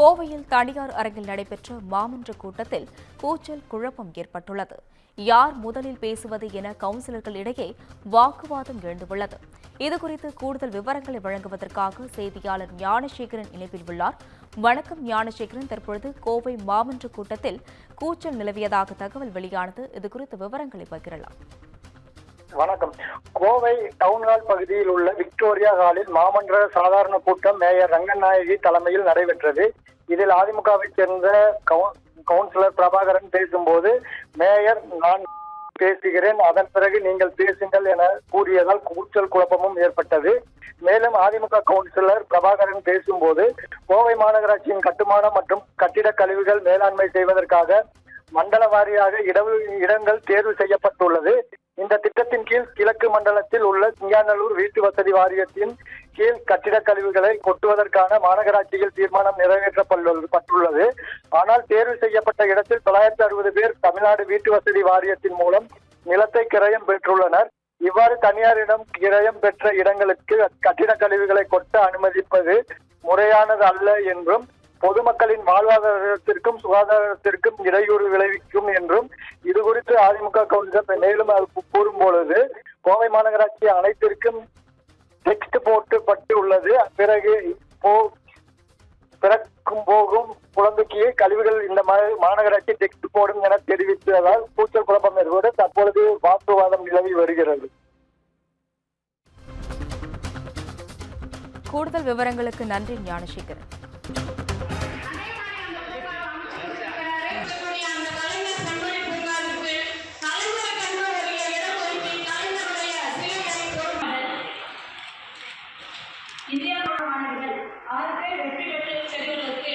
கோவையில் தனியார் அரங்கில் நடைபெற்ற மாமன்ற கூட்டத்தில் கூச்சல் குழப்பம் ஏற்பட்டுள்ளது. யார் முதலில் பேசுவது என கவுன்சிலர்கள் இடையே வாக்குவாதம் எழுந்துள்ளது. இதுகுறித்து கூடுதல் விவரங்களை வழங்குவதற்காக செய்தியாளர் ஞானசேகரன் இணைப்பில் உள்ளார். வணக்கம் ஞானசேகரன். தற்பொழுது கோவை மாமன்ற கூட்டத்தில் கூச்சல் நிலவியதாக தகவல் வெளியானது. இதுகுறித்து விவரங்களை பகிரலாம். வணக்கம். கோவை டவுன் ஹால் பகுதியில் உள்ள விக்டோரியா ஹாலில் மாமன்ற சாதாரண கூட்டம் மேயர் ரங்கநாயகி தலைமையில் நடைபெற்றது. இதில் அதிமுகவைச் சேர்ந்த கவுன்சிலர் பிரபாகரன் பேசும்போது மேயர் நான் பேசுகிறேன். அதன் பிறகு நீங்கள் பேசுங்கள் என கூறியதால் கூச்சல் குழப்பமும் ஏற்பட்டது. மேலும் அதிமுக கவுன்சிலர் பிரபாகரன் பேசும்போது கோவை மாநகராட்சியின் கட்டுமானம் மற்றும் கட்டிட கழிவுகள் மேலாண்மை செய்வதற்காக மண்டல வாரியாக இடவு இடங்கள் தேர்வு செய்யப்பட்டுள்ளது. இந்த திட்டத்தின் கீழ் கிழக்கு மண்டலத்தில் உள்ள சிங்காநல்லூர் வீட்டு வசதி வாரியத்தின் கீழ் கட்டிடக் கழிவுகளை கொட்டுவதற்கான மாநகராட்சியில் தீர்மானம் நிறைவேற்றப்பட்டுள்ளது. ஆனால் தேர்வு செய்யப்பட்ட இடத்தில் தொள்ளாயிரத்தி அறுபது பேர் தமிழ்நாடு வீட்டு வசதி வாரியத்தின் மூலம் நிலத்தை கிரயம் பெற்றுள்ளனர். இவ்வாறு தனியாரிடம் கிரயம் பெற்ற இடங்களுக்கு கட்டிடக் கழிவுகளை கொட்ட அனுமதிப்பது முறையானது அல்ல என்றும் பொதுமக்களின் வாழ்வாதாரத்திற்கும் சுகாதாரத்திற்கும் இடையூறு விளைவிக்கும் என்றும் இது குறித்து அதிமுக கவுன்சிலர் மேலும் கூறும் பொழுது கோவை மாநகராட்சி அனைத்திற்கும் டெக்ஸ்ட் போட்டு பட்டு உள்ளது. பிறகு போ பிறக்கும் போகும் குழந்தைக்கு கழிவுகள் இந்த மாநகராட்சி டெக்ஸ்ட் போடும் என தெரிவித்ததால் கூச்சல் குழப்பம் ஏற்பட்டு தற்பொழுது வாக்குவாதம் நிலவி வருகிறது. கூடுதல் விவரங்களுக்கு நன்றி ஞானசேகரன். இந்தியா மாணவர்கள் ஆறு வெற்றி பெற்று செல்வதற்கு